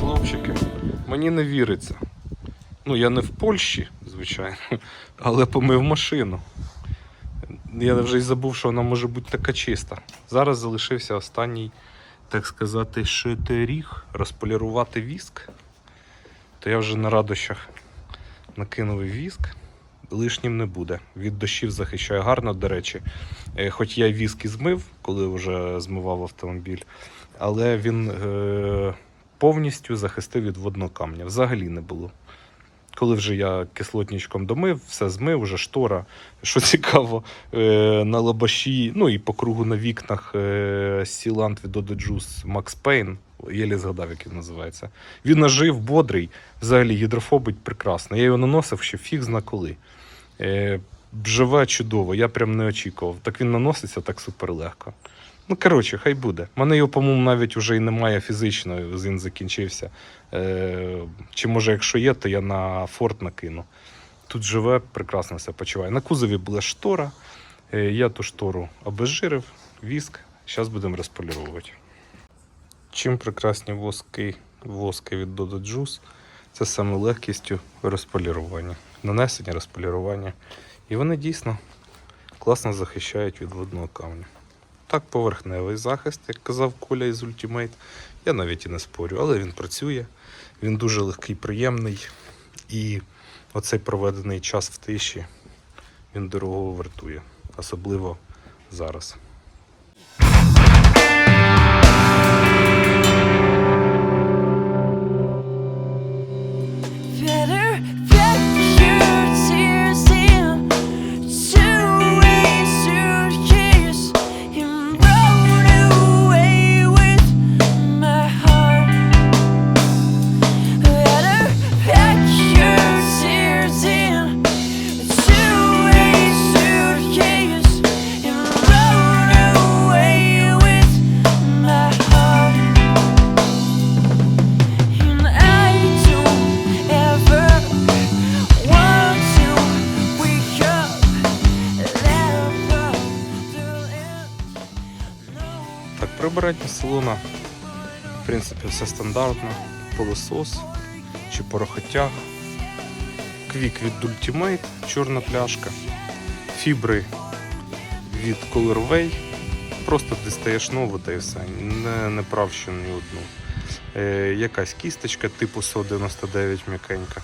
Хлопчики, мені не віриться. Ну, я не в Польщі, звичайно, але помив машину. Я вже й забув, що вона може бути така чиста. Зараз залишився останній, так сказати, шитеріг розполірувати віск. То я вже на радощах накинув віск. Лишнім не буде. Від дощів захищає гарно, до речі. Е, Хоч я віск змив, коли вже змивав автомобіль, але він е, повністю захистив від водного камня. Взагалі не було. Коли вже я кислотничком домив, все змив, вже штора. Що цікаво, е, на лабаші, ну і по кругу на вікнах сілант від Odo Juice Max Payne, єлі згадав, як він називається. Він ожив, бодрий, взагалі гідрофобить прекрасно. Я його наносив ще фіг зна коли. Е, живе чудово, я прям не очікував. Так він наноситься так супер легко. Ну, коротше, хай буде. У мене його, по-моєму, навіть вже і немає фізично, він закінчився. Е, чи може, якщо є, то я на форт накину. Тут живе, прекрасно все почуває. На кузові була штора. Е, я ту штору обезжирив, віск. Зараз будемо розполіровувати. Чим прекрасні воски, воски від Dodo Juice, це саме легкістю розполірування, нанесення розполірування. І вони дійсно класно захищають від водного камня. Так, поверхневий захист, як казав Коля із Ultimate. Я навіть і не спорю, але він працює, він дуже легкий, приємний. І оцей проведений час в тиші він дорого вартує, особливо зараз. Прибирання салона, в принципі, все стандартно. Пилосос чи порохотяг. Квік від Ultimate, чорна пляшка. Фібри від Colorway. Просто дістаєш нову та і все. Не, не прав ще ні одну. Е, якась кісточка типу 199 м'якенька.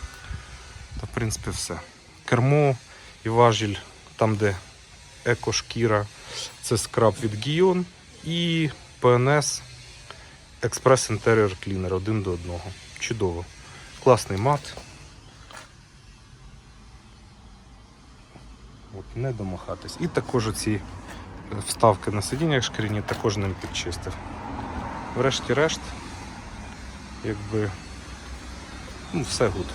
Та, в принципі, все. Кермо і важіль, там, де екошкіра, це скраб від Гіон і PNS Express Interior Cleaner один до одного. Чудово. Класний мат. От, не домахатись. І також ці вставки на сидіннях шкіряні також ним підчистив. Врешті-решт, якби ну, все гуд.